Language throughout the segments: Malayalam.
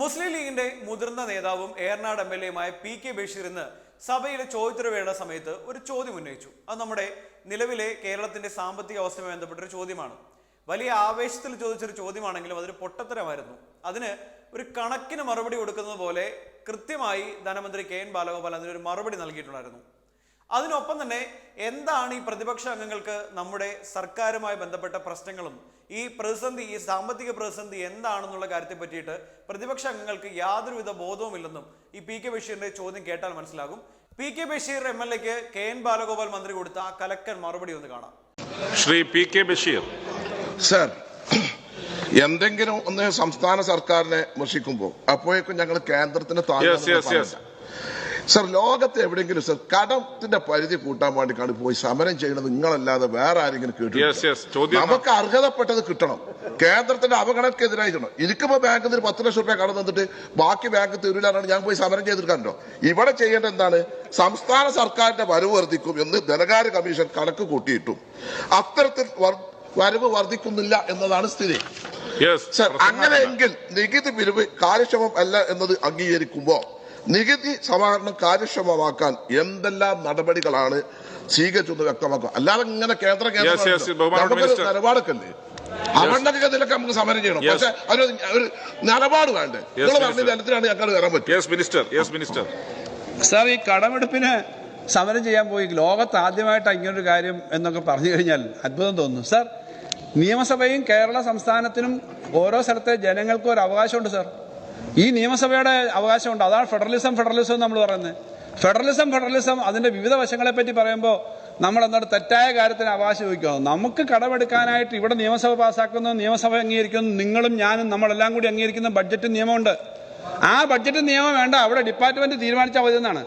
മുസ്ലിം ലീഗിന്റെ മുതിർന്ന നേതാവും ഏർനാട് എം എൽ എയുമായ പി കെ ബഷീർ ഇന്ന് സഭയിലെ ചോദ്യോത്തരവേള സമയത്ത് ഒരു ചോദ്യം ഉന്നയിച്ചു. അത് നമ്മുടെ നിലവിലെ കേരളത്തിന്റെ സാമ്പത്തിക അവസ്ഥയുമായി ബന്ധപ്പെട്ട ഒരു ചോദ്യമാണ്. വലിയ ആവേശത്തിൽ ചോദിച്ചൊരു ചോദ്യമാണെങ്കിലും അതൊരു പൊട്ടത്തരമായിരുന്നു. അതിന് ഒരു കണക്കിന് മറുപടി കൊടുക്കുന്നത് പോലെ കൃത്യമായി ധനമന്ത്രി കെ എൻ ബാലഗോപാൽ അതിനൊരു മറുപടി നൽകിയിട്ടുണ്ടായിരുന്നു. അതിനൊപ്പം തന്നെ എന്താണ് ഈ പ്രതിപക്ഷ അംഗങ്ങൾക്ക് നമ്മുടെ സർക്കാരുമായി ബന്ധപ്പെട്ട പ്രശ്നങ്ങളും? ഈ പ്രതിസന്ധി ഈ സാമ്പത്തിക പ്രതിസന്ധി എന്താണെന്നുള്ള കാര്യത്തെ പറ്റിയിട്ട് പ്രതിപക്ഷ അംഗങ്ങൾക്ക് യാതൊരുവിധ ബോധവുമില്ലെന്നും ഈ പി കെ ബഷീറിന്റെ ചോദ്യം കേട്ടാൽ മനസ്സിലാകും. P K Basheer M L എക്ക് കെ എൻ ബാലഗോപാൽ മന്ത്രി കൊടുത്ത ആ കലക്കൻ മറുപടി ഒന്ന് കാണാം. Shri P K Basheer. Sir എന്തെങ്കിലും ഒന്ന് സംസ്ഥാന സർക്കാരിനെ വിമർശിക്കുമ്പോൾ അപ്പോഴേക്കും ഞങ്ങൾ കേന്ദ്രത്തിന് താഴെ Yes, yes, yes. സർ ലോകത്തെ എവിടെയെങ്കിലും സർ കടത്തിന്റെ പരിധി കൂട്ടാൻ വേണ്ടി കാണി പോയി സമരം ചെയ്യണത് നിങ്ങളല്ലാതെ വേറെ ആരെങ്കിലും കിട്ടും നമുക്ക് അർഹതപ്പെട്ടത് കിട്ടണം. കേന്ദ്രത്തിന്റെ അവഗണനക്കെതിരായി ചെയ്യണം എനിക്കിപ്പോ ബാങ്കിൽ ഒരു പത്ത് ലക്ഷം രൂപ കടം തന്നിട്ട് ബാക്കി ബാങ്ക് തീരുവിലാണ് ഞാൻ പോയി സമരം ചെയ്തെടുക്കാനുണ്ടോ ഇവിടെ ചെയ്യേണ്ടത് എന്താണ്? സംസ്ഥാന സർക്കാരിന്റെ വരവ് വർദ്ധിക്കും എന്ന് ധനകാര്യ കമ്മീഷൻ കണക്ക് കൂട്ടിയിട്ടും. അത്തരത്തിൽ വരവ് വർദ്ധിക്കുന്നില്ല എന്നതാണ് സ്ഥിതി. അങ്ങനെയെങ്കിൽ നികുതി പിരിവ് കാര്യക്ഷമം അല്ല എന്നത് അംഗീകരിക്കുമ്പോ നികുതി സമാഹരണം കാര്യക്ഷമമാക്കാൻ എന്തെല്ലാം നടപടികളാണ് സ്വീകരിച്ചെന്ന് വ്യക്തമാക്കുക. അല്ലാതെ ഇങ്ങനെ കേന്ദ്ര കേന്ദ്ര Yes, yes, ബഹുമാനപ്പെട്ട നമുക്കൊരു മിനിസ്റ്റർ. നിലപാടൊക്കെ അല്ലേ അവരുടെ ഇതിലൊക്കെ നമുക്ക് സമരം ചെയ്യണം. പക്ഷെ ഒരു ഒരു നിലപാട് വേണ്ടേ? നിങ്ങൾ പറഞ്ഞ. തലത്തിലാണ് ഞങ്ങൾ കയറാൻ പറ്റും മിനിസ്റ്റർ. Yes minister. സാർ ഈ കടമെടുപ്പിന് സമരം ചെയ്യാൻ പോയി ലോകത്ത് ആദ്യമായിട്ട് ഇങ്ങനൊരു കാര്യം എന്നൊക്കെ പറഞ്ഞു കഴിഞ്ഞാൽ അത്ഭുതം തോന്നുന്നു സാർ നിയമസഭയും കേരള സംസ്ഥാനത്തിനും ഓരോ സ്ഥലത്തെ ജനങ്ങൾക്കും ഒരു അവകാശമുണ്ട് സാർ. ഈ നിയമസഭയുടെ അവകാശമുണ്ട്. അതാണ് ഫെഡറലിസം ഫെഡറലിസം നമ്മൾ പറയുന്നത്. ഫെഡറലിസം ഫെഡറലിസം അതിന്റെ വിവിധ വശങ്ങളെ പറ്റി പറയുമ്പോൾ നമ്മൾ എന്താണ് തെറ്റായ കാര്യത്തിന് അവകാശം ചോദിക്കുക നമുക്ക് കടമെടുക്കാനായിട്ട് ഇവിടെ നിയമസഭ പാസ്സാക്കുന്ന നിയമസഭ അംഗീകരിക്കുന്നു നിങ്ങളും ഞാനും നമ്മളെല്ലാം കൂടി അംഗീകരിക്കുന്ന ബഡ്ജറ്റ് നിയമമുണ്ട്. ആ ബഡ്ജറ്റ് നിയമം വേണ്ട അവിടെ ഡിപ്പാർട്ട്മെന്റ് തീരുമാനിച്ച മതി എന്നാണ്.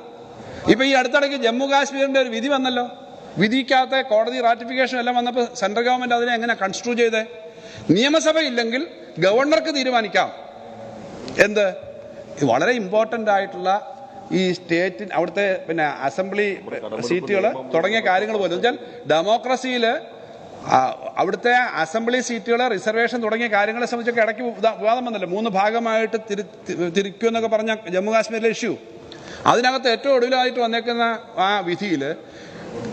ഇപ്പൊ ഈ അടുത്തിടയ്ക്ക് ജമ്മു കാശ്മീരിന്റെ ഒരു വിധി വന്നല്ലോ. വിധിക്കാത്ത കോടതി റാറ്റിഫിക്കേഷൻ എല്ലാം വന്നപ്പോൾ സെൻട്രൽ ഗവൺമെന്റ് അതിനെ എങ്ങനെ കൺസ്ട്രൂ ചെയ്തേ? നിയമസഭ ഇല്ലെങ്കിൽ ഗവർണർക്ക് തീരുമാനിക്കാം. എന്ത്? വളരെ ഇമ്പോർട്ടന്റ് ആയിട്ടുള്ള ഈ സ്റ്റേറ്റ് അവിടുത്തെ പിന്നെ അസംബ്ലി സീറ്റുകൾ തുടങ്ങിയ കാര്യങ്ങൾ പോലും. വെച്ചാൽ ഡെമോക്രസിയിൽ അവിടുത്തെ അസംബ്ലി സീറ്റുകൾ റിസർവേഷൻ തുടങ്ങിയ കാര്യങ്ങളെ സംബന്ധിച്ചൊക്കെ ഇടയ്ക്ക് വിവാ- വിവാദം വന്നല്ലോ. മൂന്ന് ഭാഗമായിട്ട് തിരി തിരിക്കും എന്നൊക്കെ പറഞ്ഞ ജമ്മു കാശ്മീരിലെ ഇഷ്യൂ അതിനകത്ത് ഏറ്റവും ഒടുവിലായിട്ട് വന്നേക്കുന്ന ആ വിധിയിൽ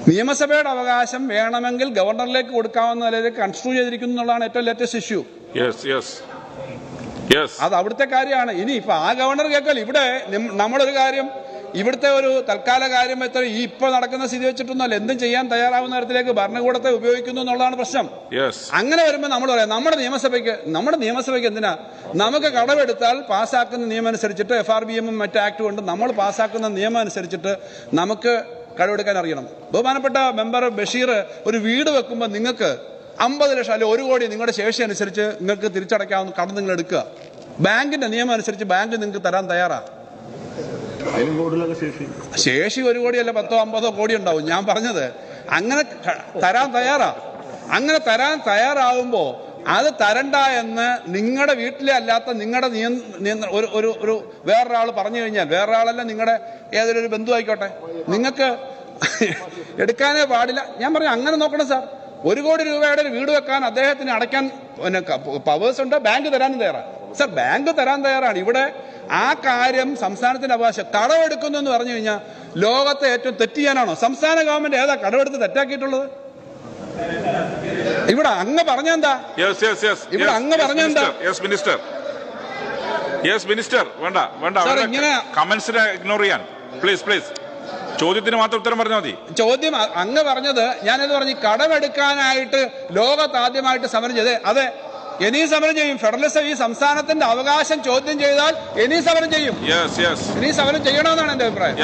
നിയമസഭയുടെ അവകാശം വേണമെങ്കിൽ ഗവർണറിലേക്ക് കൊടുക്കാവുന്ന നിലയിലേക്ക് കൺസ്ട്രൂ ചെയ്തിരിക്കുന്നു എന്നുള്ളതാണ് ഏറ്റവും ലേറ്റസ്റ്റ് ഇഷ്യൂ അത് അവിടുത്തെ കാര്യമാണ്. ഇനി ഇപ്പൊ ആ ഗവർണർ കേൾക്കാൽ ഇവിടെ നമ്മളൊരു കാര്യം ഇവിടുത്തെ ഒരു തൽക്കാല കാര്യം എത്ര ഈ ഇപ്പൊ നടക്കുന്ന സ്ഥിതി വെച്ചിട്ടൊന്നുമല്ല. എന്തും ചെയ്യാൻ തയ്യാറാവുന്ന തരത്തിലേക്ക് ഭരണകൂടത്തെ ഉപയോഗിക്കുന്നു എന്നുള്ളതാണ് പ്രശ്നം. അങ്ങനെ വരുമ്പോൾ നമ്മൾ പറയാം നമ്മുടെ നിയമസഭയ്ക്ക് നമ്മുടെ നിയമസഭയ്ക്ക് എന്തിനാ? നമുക്ക് കടമെടുത്താൽ പാസ്സാക്കുന്ന നിയമം അനുസരിച്ചിട്ട് എഫ് ആർ ബി എമ്മും മറ്റ് ആക്ട് കൊണ്ട് നമ്മൾ പാസ്സാക്കുന്ന നിയമം അനുസരിച്ചിട്ട് നമുക്ക് കടമെടുക്കാൻ അറിയണം. ബഹുമാനപ്പെട്ട മെമ്പർ ബഷീർ ഒരു വീട് വെക്കുമ്പോൾ നിങ്ങൾക്ക് അമ്പത് ലക്ഷം അല്ലെങ്കിൽ ഒരു കോടി നിങ്ങളുടെ ശേഷി അനുസരിച്ച് നിങ്ങൾക്ക് തിരിച്ചടയ്ക്കാവുന്ന കടം നിങ്ങൾ എടുക്കുക. ബാങ്കിന്റെ നിയമം അനുസരിച്ച് ബാങ്ക് നിങ്ങൾക്ക് തരാൻ തയ്യാറാ. ശേഷി. ഒരു കോടിയല്ല പത്തോ അമ്പതോ കോടി ഉണ്ടാവും. ഞാൻ പറഞ്ഞത് അങ്ങനെ തരാൻ തയ്യാറാ. അങ്ങനെ തരാൻ തയ്യാറാവുമ്പോ അത് തരണ്ട എന്ന് നിങ്ങളുടെ വീട്ടിലെ അല്ലാത്ത നിങ്ങളുടെ ഒരു ഒരു ഒരു വേറൊരാൾ പറഞ്ഞു കഴിഞ്ഞാൽ വേറൊരാളല്ല നിങ്ങളുടെ ഏതൊരു ബന്ധു ആയിക്കോട്ടെ. നിങ്ങൾക്ക് എടുക്കാനേ പാടില്ല. ഞാൻ പറഞ്ഞു അങ്ങനെ നോക്കണം സാർ. ഒരു കോടി രൂപയുടെ ഒരു വീട് വെക്കാൻ അദ്ദേഹത്തിന് അടയ്ക്കാൻ പിന്നെ പവേഴ്സ് ഉണ്ട് ബാങ്ക് തരാനും തയ്യാറാണ്. സർ ബാങ്ക് തരാൻ തയ്യാറാണ്. ഇവിടെ ആ കാര്യം സംസ്ഥാനത്തിന്റെ അവകാശം. കടമെടുക്കുന്നു എന്ന് പറഞ്ഞു കഴിഞ്ഞാൽ ലോകത്തെ ഏറ്റവും തെറ്റ് ചെയ്യാനാണോ? സംസ്ഥാന ഗവൺമെന്റ് ഏതാ കടമെടുത്ത് തെറ്റാക്കിയിട്ടുള്ളത്? ഇവിടെ അങ്ങ് പറഞ്ഞെന്താ യെസ് യെസ് യെസ് ഇവിടെ അങ്ങ് പറഞ്ഞെന്താ? യെസ് മിനിസ്റ്റർ യെസ് മിനിസ്റ്റർ വേണ്ട വേണ്ട. ഇങ്ങനെ- കമന്റ്സിനെ ഇഗ്നോർ ചെയ്യാൻ. പ്ലീസ് പ്ലീസ് ചോദ്യത്തിന് മാത്രം ഉത്തരം പറഞ്ഞാൽ മതി. ചോദ്യം അങ്ങ് പറഞ്ഞത് ഞാനത് പറഞ്ഞു കടമെടുക്കാനായിട്ട് ലോകത്ത് ആദ്യമായിട്ട് സമരം ചെയ്തേ അതെ എനി സമരം ചെയ്യും. ഫെഡറലിസം ഈ സംസ്ഥാനത്തിന്റെ അവകാശം ചോദ്യം ചെയ്താൽ എനി സമരം ചെയ്യും. ഇനിയും സമരം ചെയ്യണമെന്നാണ് എന്റെ അഭിപ്രായം.